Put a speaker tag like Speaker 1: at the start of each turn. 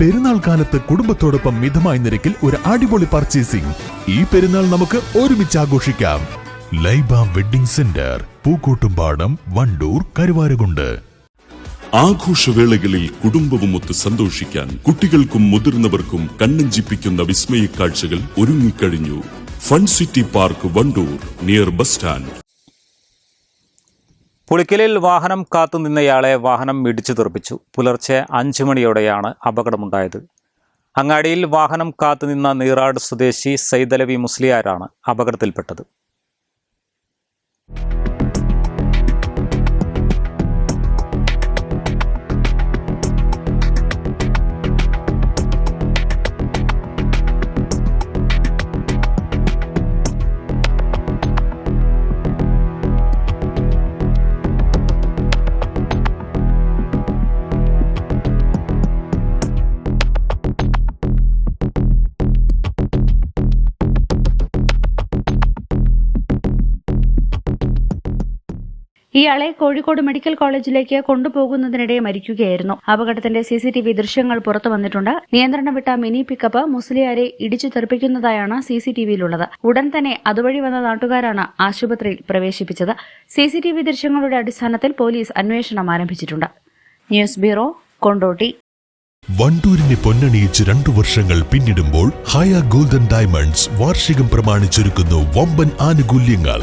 Speaker 1: പെരുന്നാൾ കാലത്ത് കുടുംബത്തോടൊപ്പം മിതമായ നിരക്കിൽ ഒരു അടിപൊളി പർച്ചേസിംഗ് ഈ പെരുന്നാൾ നമുക്ക് ഒരുമിച്ച് ആഘോഷിക്കാം. Laiba wedding centre Pookkottumpadam Wandoor Karuvarakundu.
Speaker 2: ആഘോഷവേളകളിൽ കുടുംബവുമൊത്ത് സന്തോഷിക്കാൻ കുട്ടികൾക്കും മുതിർന്നവർക്കും കണ്ണഞ്ചിപ്പിക്കുന്ന വിസ്മയ കാഴ്ചകൾ ഒരുങ്ങിക്കഴിഞ്ഞു. Fun city park Wandoor near bus stand
Speaker 3: പുളിക്കലിൽ വാഹനം കാത്തുനിന്നയാളെ വാഹനം ഇടിച്ചു തെറിപ്പിച്ചു. പുലർച്ചെ അഞ്ചു മണിയോടെയാണ് അപകടമുണ്ടായത്. അങ്ങാടിയിൽ വാഹനം കാത്തുനിന്ന നീറാട് സ്വദേശി സൈദലവി മുസ്ലിയാരാണ് അപകടത്തിൽപ്പെട്ടത്.
Speaker 4: ഇയാളെ കോഴിക്കോട് മെഡിക്കൽ കോളേജിലേക്ക് കൊണ്ടുപോകുന്നതിനിടെ മരിക്കുകയായിരുന്നു. അപകടത്തിന്റെ സി സി ടി വി ദൃശ്യങ്ങൾ പുറത്തു വന്നിട്ടുണ്ട്. നിയന്ത്രണം വിട്ട മിനി പിക്കപ്പ് മുസ്ലിയാരെ ഇടിച്ചു തെറിപ്പിക്കുന്നതായാണ് സി സി ടി വിയിലുള്ളത്. ഉടൻ തന്നെ അതുവഴി വന്ന നാട്ടുകാരാണ് ആശുപത്രിയിൽ പ്രവേശിപ്പിച്ചത്. സി സി ടി വി ദൃശ്യങ്ങളുടെ അടിസ്ഥാനത്തിൽ പോലീസ് അന്വേഷണം ആരംഭിച്ചിട്ടുണ്ട്. News bureau Kondotty.
Speaker 1: വണ്ടൂരിനെ പൊന്നണിയിച്ച് രണ്ടു വർഷങ്ങൾ പിന്നിടുമ്പോൾ ഹയ ഗോൾഡൻ ഡയമണ്ട്സ് വാർഷികം പ്രമാണിച്ചൊരുക്കുന്നു വമ്പൻ ആനുകൂല്യങ്ങൾ.